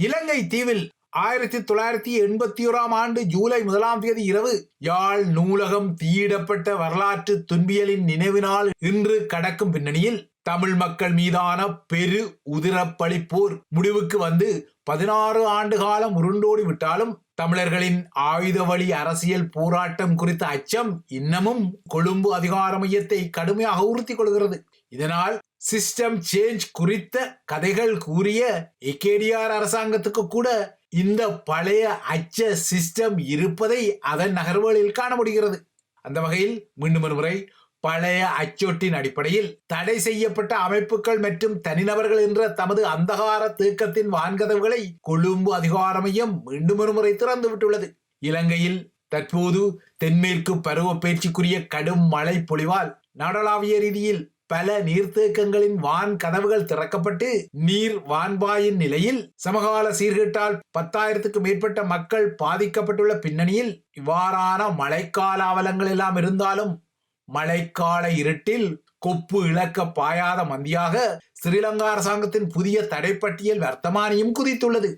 இலங்கை தீவில் ஆயிரத்தி தொள்ளாயிரத்தி எண்பத்தி ஓராம் ஆண்டு ஜூலை முதலாம் தேதி இரவு யாழ் நூலகம் தீயிடப்பட்ட வரலாற்று துன்பியலின் நினைவினால் இன்று கடக்கும் பின்னணியில் தமிழ் மக்கள் மீதான பெரு உதிரப்பளிப்போர் முடிவுக்கு வந்து பதினாறு ஆண்டு காலம் உருண்டோடி விட்டாலும் தமிழர்களின் ஆயுத வழி அரசியல் போராட்டம் குறித்த அச்சம் இன்னமும் கொழும்பு அதிகார மையத்தை கடுமையாக உறுத்தி கொள்கிறது. இதனால் சிஸ்டம் சேஞ்ச் குறித்த கதைகள் கூறிய எகேடிஆர் அரசாங்கத்துக்கு கூட இந்த பழைய அச்ச சிஸ்டம் இருப்பதை அதன் நகர்வுகளில் காண முடிகிறது. அந்த வகையில் மீண்டும் ஒரு முறை பழைய அச்சொட்டின் அடிப்படையில் தடை செய்யப்பட்ட அமைப்புகள் மற்றும் தனிநபர்கள் என்ற தமது அந்தகார தேக்கத்தின் வான்கதவுகளை கொழும்பு அதிகார மையம் மீண்டும் ஒரு முறை திறந்து விட்டுள்ளது இலங்கையில் தற்போது தென்மேற்கு பருவ பயிற்சிக்குரிய கடும் மழை பொழிவால் நாடளாவிய ரீதியில் பல நீர்த்தேக்கங்களின் வான் கதவுகள் திறக்கப்பட்டு நீர் வான்பாயின் நிலையில் சமகால சீர்கேட்டால் பத்தாயிரத்துக்கு மேற்பட்ட மக்கள் பாதிக்கப்பட்டுள்ள பின்னணியில் இவ்வாறான மழைக்கால அவலங்கள் எல்லாம் இருந்தாலும் மழைக்கால இருட்டில் கொப்பு இழக்க பாயாத மந்தியாக ஸ்ரீலங்கா அரசாங்கத்தின் புதிய தடைப்பட்டியல் வர்த்தமானியும் குதித்துள்ளது.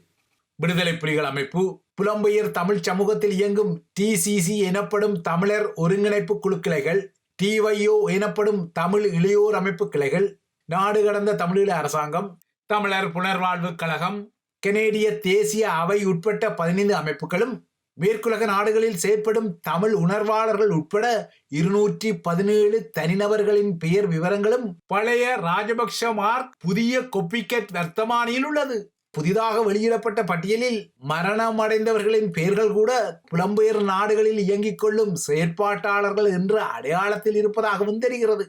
விடுதலை புலிகள் அமைப்பு புலம்பெயர் தமிழ் சமூகத்தில் இயங்கும் டிசிசி எனப்படும் தமிழர் ஒருங்கிணைப்பு குழுக்கிளைகள் டிவைஓ எனப்படும் தமிழ் இளையோர் அமைப்பு கிளைகள் நாடு கடந்த தமிழீழ அரசாங்கம் தமிழர் புனர்வாழ்வு கழகம் கனேடிய தேசிய அவை உட்பட்ட பதினைந்து அமைப்புகளும் மேற்குலக நாடுகளில் செயற்படும் தமிழ் உணர்வாளர்கள் உட்பட இருநூற்றி பதினேழு தனிநபர்களின் பெயர் விவரங்களும் பழைய ராஜபக்ஷ மார்க் புதிய கொப்பிக்கெட் வர்த்தமானியில் உள்ளது. புதிதாக வெளியிடப்பட்ட பட்டியலில் மரணம் அடைந்தவர்களின் பெயர்கள் கூட புலம்பெயர் நாடுகளில் இயங்கிக் கொள்ளும் செயற்பாட்டாளர்கள் என்ற அடையாளத்தில் இருப்பதாகவும் தெரிகிறது.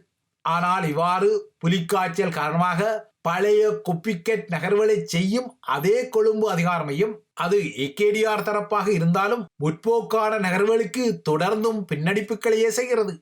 ஆனால் இவ்வாறு புலிக்காய்ச்சல் காரணமாக பழைய கொப்பிக்கெட் நகர்வுகளை செய்யும் அதே கொழும்பு அதிகார மையம் அது ஏகேடிஆர் தரப்பாக இருந்தாலும் முற்போக்கான நகர்வுகளுக்கு தொடர்ந்தும் பின்னடிப்புகளையே செய்கிறது.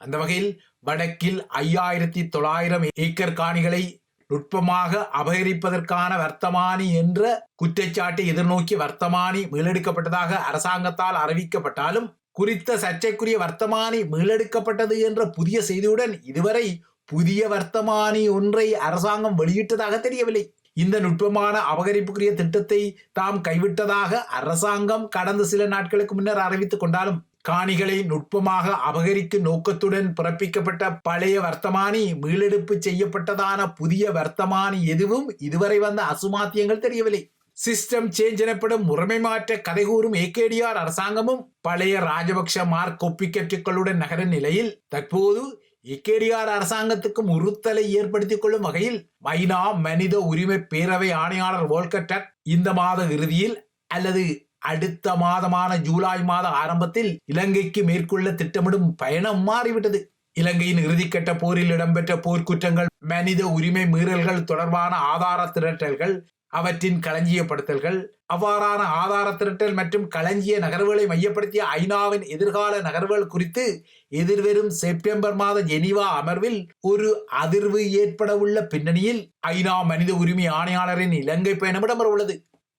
அந்த வகையில் வடக்கில் ஐயாயிரத்தி தொள்ளாயிரம் ஏக்கர் காணிகளை நுட்பமாக அபகரிப்பதற்கான வர்த்தமானி என்ற குற்றச்சாட்டை எதிர்நோக்கி வர்த்தமானி மீளெடுக்கப்பட்டதாக அரசாங்கத்தால் அறிவிக்கப்பட்டாலும் குறித்த சர்ச்சைக்குரிய வர்த்தமானி மீளெடுக்கப்பட்டது என்ற புதிய செய்தியுடன் இதுவரை புதிய வர்த்தமானி ஒன்றை அரசாங்கம் வெளியிட்டதாக தெரியவில்லை. இந்த நுட்பமான அபகரிப்புக்குரிய திட்டத்தை தாம் கைவிட்டதாக அரசாங்கம் கடந்த சில நாட்களுக்கு முன்னர் அறிவித்துக் கொண்டாலும் காணிகளை நுட்பமாக அபகரிக்கும் நோக்கத்துடன் பிறப்பிக்கப்பட்ட பழைய வர்த்தமானி மீளெடுப்பு செய்யப்பட்டதான புதிய வர்த்தமானி எதுவும் இதுவரை வந்த அசுமாத்தியங்கள் தெரியவில்லை. சிஸ்டம் சேஞ்ச் எனப்படும் முறைமை மாற்ற கதை கூறும் ஏகேடிஆர் அரசாங்கமும் பழைய ராஜபக்ஷ மார்க் ஒப்பிக்கற்றுக்களுடன் நகர நிலையில் தற்போது ஏகேடிஆர் அரசாங்கத்துக்கும் உறுத்தலை ஏற்படுத்திக் கொள்ளும் வகையில் மைனா மனித உரிமை பேரவை ஆணையாளர் வோல்கட்டர் இந்த மாத இறுதியில் அல்லது அடுத்த மாதமான ஜூலை மாத ஆரம்பத்தில் இலங்கைக்கு மேற்கொள்ள திட்டமிடும் பயணம் மாறிவிட்டது. இலங்கையின் இறுதிக்கட்ட போரில் இடம்பெற்ற போர்க்குற்றங்கள் மனித உரிமை மீறல்கள் தொடர்பான ஆதார திரட்டல்கள் அவற்றின் களஞ்சியப்படுத்தல்கள் அவ்வாறான ஆதார திரட்டல் மற்றும் களஞ்சிய நகர்வுகளை மையப்படுத்திய ஐநாவின் எதிர்கால நகர்வுகள் குறித்து எதிர்வரும் செப்டம்பர் மாத ஜெனீவா அமர்வில் ஒரு அதிர்வு ஏற்பட உள்ள பின்னணியில் ஐநா மனித உரிமை ஆணையாளரின் இலங்கை பயணம் இடம்பெற உள்ளது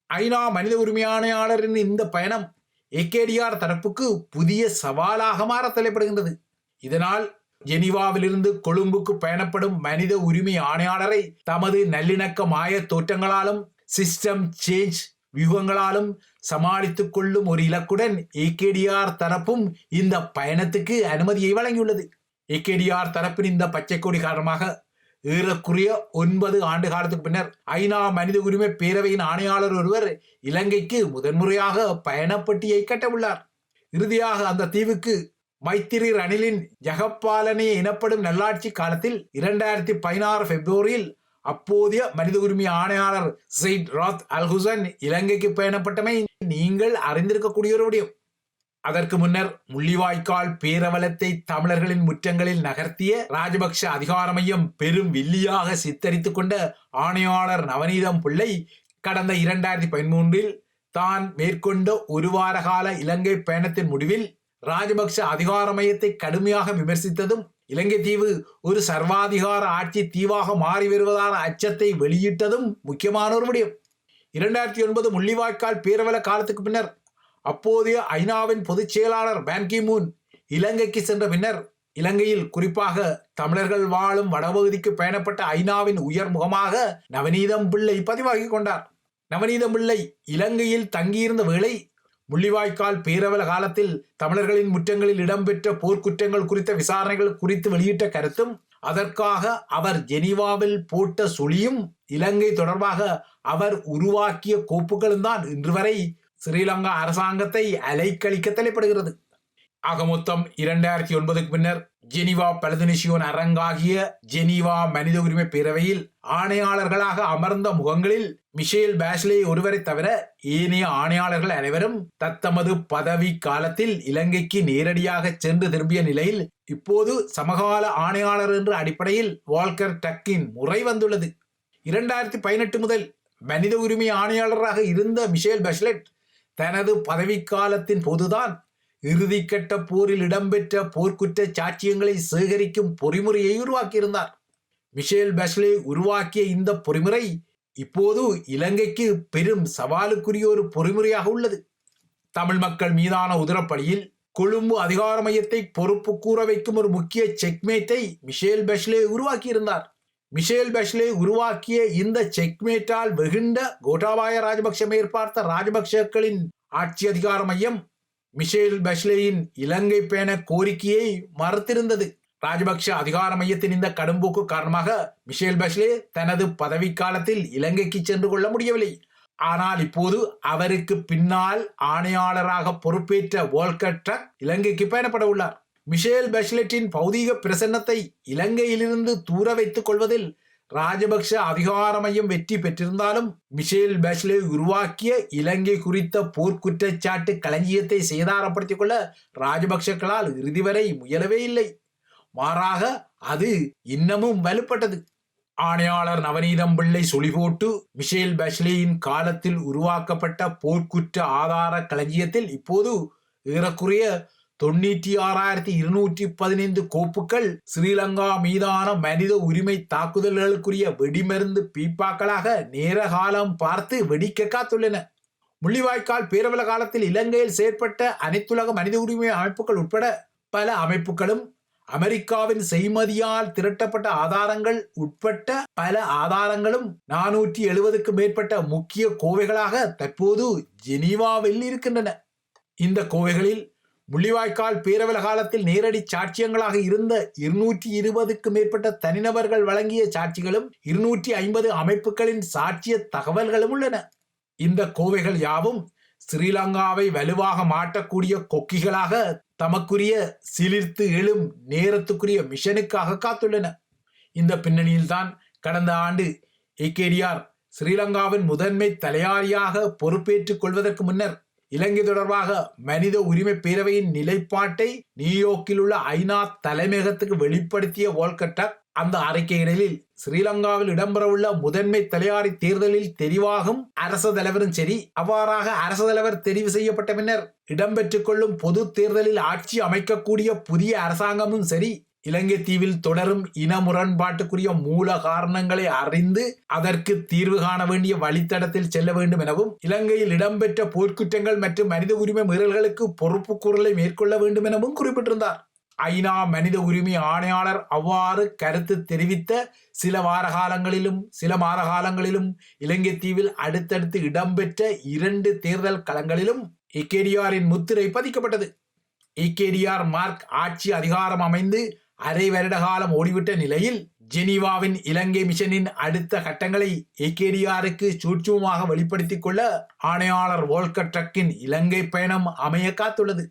ஐநா மனித உரிமை ஆணையாளரின் இந்த பயணம் ஏகேடிஆர் தரப்புக்கு புதிய சவாலாக மாற தலைப்படுகின்றது. இதனால் ஜெனிவாவிலிருந்து கொழும்புக்கு பயணப்படும் மனித உரிமை ஆணையாளரை தமது நல்லிணக்க மாய தோற்றங்களாலும் சிஸ்டம் சேஞ்ச் வியூகங்களாலும் சமாளித்துக் கொள்ளும் ஒரு இலக்குடன் ஏகேடிஆர் தரப்பும் இந்த பயணத்துக்கு அனுமதியை வழங்கியுள்ளது. ஏகேடிஆர் தரப்பின் இந்த பச்சை கொடி காரணமாக ஏறக்குறைய ஒன்பது ஆண்டு காலத்துக்கு பின்னர் ஐநா மனித உரிமை பேரவையின் ஆணையாளர் ஒருவர் இலங்கைக்கு முதன்முறையாக பயணப்பட்டியை கட்டவுள்ளார். இறுதியாக அந்த தீவுக்கு மைத்திரி ரணிலின் ஜகப்பாலனே எனப்படும் நல்லாட்சி காலத்தில் இரண்டாயிரத்தி பதினாறு பிப்ரவரியில் அப்போதைய மனித உரிமை ஆணையாளர் செயிட் ராத் அல்ஹுசன் இலங்கைக்கு பயணப்பட்டமை நீங்கள் அறிந்திருக்கக்கூடிய ஒரு விடயம் அதற்கு முன்னர் முள்ளிவாய்க்கால் பேரவலத்தை தமிழர்களின் முற்றங்களில் நகர்த்திய ராஜபக்ஷ அதிகார மையம் பெரும் வில்லியாக சித்தரித்து கொண்ட ஆணையாளர் நவநீதம் பிள்ளை கடந்த இரண்டாயிரத்தி பதிமூன்றில் தான் மேற்கொண்ட ஒரு வார கால இலங்கை பயணத்தின் முடிவில் ராஜபக்ஷ அதிகார மையத்தை கடுமையாக விமர்சித்ததும் இலங்கை தீவு ஒரு சர்வாதிகார ஆட்சி தீவாக மாறி வருவதான அச்சத்தை வெளியிட்டதும் முக்கியமான ஒரு விடயம். இரண்டாயிரத்தி ஒன்பது முள்ளிவாய்க்கால் பேரவல காலத்துக்கு பின்னர் அப்போதைய ஐநாவின் பொதுச் செயலாளர் பான்கி மூன் இலங்கைக்கு சென்ற பின்னர் இலங்கையில் குறிப்பாக தமிழர்கள் வாழும் வடபகுதிக்கு பயணப்பட்ட ஐநாவின் உயர் முகமாக நவநீதம் பிள்ளை பதிவாகி கொண்டார். நவநீதம் பிள்ளை இலங்கையில் தங்கியிருந்த வேளை முள்ளிவாய்க்கால் பேரவல காலத்தில் தமிழர்களின் முற்றங்களில் இடம்பெற்ற போர்க்குற்றங்கள் குறித்த விசாரணைகள் குறித்து வெளியிட்ட கருத்தும் அதற்காக அவர் ஜெனீவாவில் போட்ட சுழியும் இலங்கை தொடர்பாக அவர் உருவாக்கிய கோப்புகளும் தான் இன்று வரை ஸ்ரீலங்கா அரசாங்கத்தை அலைக்கழிக்க தலைப்படுகிறது ஆக மொத்தம் இரண்டாயிரத்தி ஒன்பதுக்கு பின்னர் ஜெனீவா பலதினிஷியோன் அரங்காகிய ஜெனீவா மனித உரிமை பேரவையில் ஆணையாளர்களாக அமர்ந்த முகங்களில் மிஷேல் பேஷ்லே ஒருவரை தவிர ஏனைய ஆணையாளர்கள் அனைவரும் தத்தமது பதவி காலத்தில் இலங்கைக்கு நேரடியாக சென்று திரும்பிய நிலையில் இப்போது சமகால ஆணையாளர் என்ற அடிப்படையில் வால்கர் டக்கின் முறை வந்துள்ளது. இரண்டாயிரத்தி பதினெட்டு முதல் மனித உரிமை ஆணையாளராக இருந்த மிஷேல் பெஷ்லெட் தனது பதவிக்காலத்தின் போதுதான் இறுதிக்கட்ட போரில் இடம்பெற்ற போர்க்குற்ற சாட்சியங்களை சேகரிக்கும் பொறிமுறையை உருவாக்கியிருந்தார். மிஷேல் பெஸ்லே உருவாக்கிய இந்த பொறிமுறை இப்போது இலங்கைக்கு பெரும் சவாலுக்குரிய ஒரு பொறிமுறையாக உள்ளது. தமிழ் மக்கள் மீதான உதரப்படியில் கொழும்பு அதிகார மையத்தை பொறுப்பு கூற வைக்கும் ஒரு முக்கிய செக்மேட்டை மிஷேல் பெஸ்லே உருவாக்கியிருந்தார். மிஷேல் பஷ்லே உருவாக்கிய இந்த செக்மேட்டால் வெகுண்ட கோட்டாபாய ராஜபக்ஷ மேற்பார்த்த ராஜபக்ஷக்களின் ஆட்சி அதிகார மையம் மிஷேல் பஷ்லேயின் இலங்கை பேண கோரிக்கையை மறுத்திருந்தது ராஜபக்ஷ அதிகார மையத்தின் இந்த கடும்போக்கு காரணமாக மிஷேல் பஷ்லே தனது பதவிக்காலத்தில் இலங்கைக்கு சென்று கொள்ள முடியவில்லை ஆனால் இப்போது அவருக்கு பின்னால் ஆணையாளராக பொறுப்பேற்ற வோல்கர் ட்ரக் இலங்கைக்கு பயணப்பட உள்ளார் மிஷேல் பெஷ்லெட்டின் பௌதீக பிரசன்னத்தை இலங்கையிலிருந்து தூர வைத்துக் கொள்வதில் ராஜபக்ஷ அதிகார மையம் வெற்றி பெற்றிருந்தாலும் மிஷேல் பெஷ்லே உருவாக்கிய இலங்கை குறித்த போர்க்குற்றச்சாட்டு களஞ்சியத்தை சேதாரப்படுத்திக் கொள்ள ராஜபக்ஷக்களால் இறுதி வரை முயலவே இல்லை. மாறாக அது இன்னமும் வலுப்பட்டது. ஆணையாளர் நவநீதம் பிள்ளை சொலிபோட்டு மிஷேல் பெஷ்லேயின் காலத்தில் உருவாக்கப்பட்ட போர்க்குற்ற ஆதார களஞ்சியத்தில் இப்போது ஏறக்குறைய தொண்ணூற்றி ஆறாயிரத்தி இருநூற்றி பதினைந்து கோப்புகள் ஸ்ரீலங்கா மீதான மனித உரிமை தாக்குதல்களுக்குரிய வெடிமருந்து பீப்பாக்களாக நேர காலம் பார்த்து வெடிக்க காத்துள்ளன. முள்ளிவாய்க்கால் பேரவல காலத்தில் இலங்கையில் செயற்பட்ட அனைத்துலக மனித உரிமை அமைப்புகள் உட்பட பல அமைப்புகளும் அமெரிக்காவின் செய்மதியால் திரட்டப்பட்ட ஆதாரங்கள் உட்பட்ட பல ஆதாரங்களும் நானூற்றி எழுபதுக்கு மேற்பட்ட முக்கிய கோவைகளாக தற்போது ஜெனீவாவில் இருக்கின்றன. இந்த கோவைகளில் முள்ளிவாய்க்கால் பேரவல காலத்தில் நேரடி சாட்சியங்களாக இருந்த இருநூற்றி இருபதுக்கு மேற்பட்ட தனிநபர்கள் வழங்கிய சாட்சிகளும் இருநூற்றி ஐம்பது அமைப்புகளின் சாட்சிய தகவல்களும் உள்ளன. இந்த கோவைகள் யாவும் ஸ்ரீலங்காவை வலுவாக மாட்டக்கூடிய கொக்கிகளாக தமக்குரிய சிலிர்த்து எழும் நேரத்துக்குரிய மிஷனுக்காக காத்துள்ளன. இந்த பின்னணியில்தான் கடந்த ஆண்டு ஏகேடிஆர் ஸ்ரீலங்காவின் முதன்மை தலையாரியாக பொறுப்பேற்றுக் கொள்வதற்கு முன்னர் இலங்கை தொடர்பாக மனித உரிமை பேரவையின் நிலைப்பாட்டை நியூயோர்க்கில் உள்ள ஐநா தலைமையகத்துக்கு வெளிப்படுத்திய வோல்கட்டக் அந்த அறிக்கையிடலில் ஸ்ரீலங்காவில் இடம்பெறவுள்ள முதன்மை தலையாரி தேர்தலில் தெரிவாகும் அரச தலைவரும் சரி அவ்வாறாக அரச தலைவர் தெரிவு செய்யப்பட்ட பின்னர் இடம்பெற்றுக் கொள்ளும் பொது தேர்தலில் ஆட்சி அமைக்கக்கூடிய புதிய அரசாங்கமும் சரி இலங்கை தீவில் தொடரும் இன முரண்பாட்டுக்குரிய மூல காரணங்களை அறிந்து அதற்கு தீர்வு காண வேண்டிய வழித்தடத்தில் செல்ல வேண்டும் எனவும் இலங்கையில் இடம்பெற்ற போர்க்குற்றங்கள் மற்றும் மனித உரிமை மீறல்களுக்கு பொறுப்பு குரலை மேற்கொள்ள வேண்டும் எனவும் குறிப்பிட்டிருந்தார். ஐநா மனித உரிமை ஆணையாளர் அவ்வாறு கருத்து தெரிவித்த சில வார காலங்களிலும் சில மாத காலங்களிலும் இலங்கை தீவில் அடுத்தடுத்து இடம்பெற்ற இரண்டு தேர்தல் களங்களிலும் இக்கேடிஆரின் முத்திரை பதிக்கப்பட்டது. இக்கேடிஆர் மார்க் ஆட்சி அதிகாரம் அமைந்து அரை வருட காலம் ஓடிவிட்ட நிலையில் ஜெனீவாவின் இலங்கை மிஷனின் அடுத்த கட்டங்களை ஏகேடிஆருக்கு சூட்சமாக வெளிப்படுத்திக் கொள்ள ஆணையாளர் வோல்கர் ட்ரக்கின் இலங்கை பயணம் அமைய காத்துள்ளது.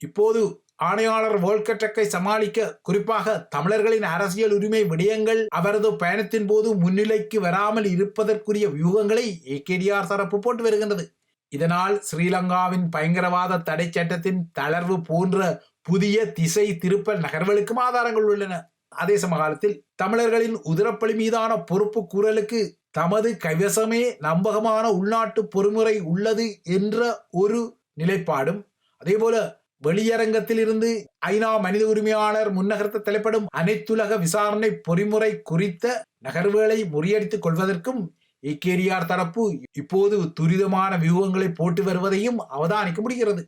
இப்போது ஆணையாளர் வோல்கர் ட்ரக்கை சமாளிக்க குறிப்பாக தமிழர்களின் அரசியல் உரிமை விடயங்கள் அவரது பயணத்தின் போது முன்னிலைக்கு வராமல் இருப்பதற்குரிய வியூகங்களை ஏகேடிஆர் தரப்பு போட்டு வருகின்றது. இதனால் ஸ்ரீலங்காவின் பயங்கரவாத தடை சட்டத்தின் தளர்வு போன்ற புதிய திசை திருப்பல் நகர்வுகளுக்கும் ஆதாரங்கள் உள்ளன. அதே சமகாலத்தில் தமிழர்களின் உதிரப்பலி மீதான பொறுப்பு கூறலுக்கு தமது கைவசமே நம்பகமான உள்நாட்டு பொறுமுறை உள்ளது என்ற ஒரு நிலைப்பாடும் அதேபோல வெளியரங்கத்தில் இருந்து ஐநா மனித உரிமையாளர் முன்னகர்த்த தலைப்படும் அனைத்துலக விசாரணை பொறிமுறை குறித்த நகர்வுகளை முறியடித்துக் கொள்வதற்கும் இக்கேரியார் தரப்பு இப்போது துரிதமான வியூகங்களை போட்டு வருவதையும் அவதானிக்க முடிகிறது.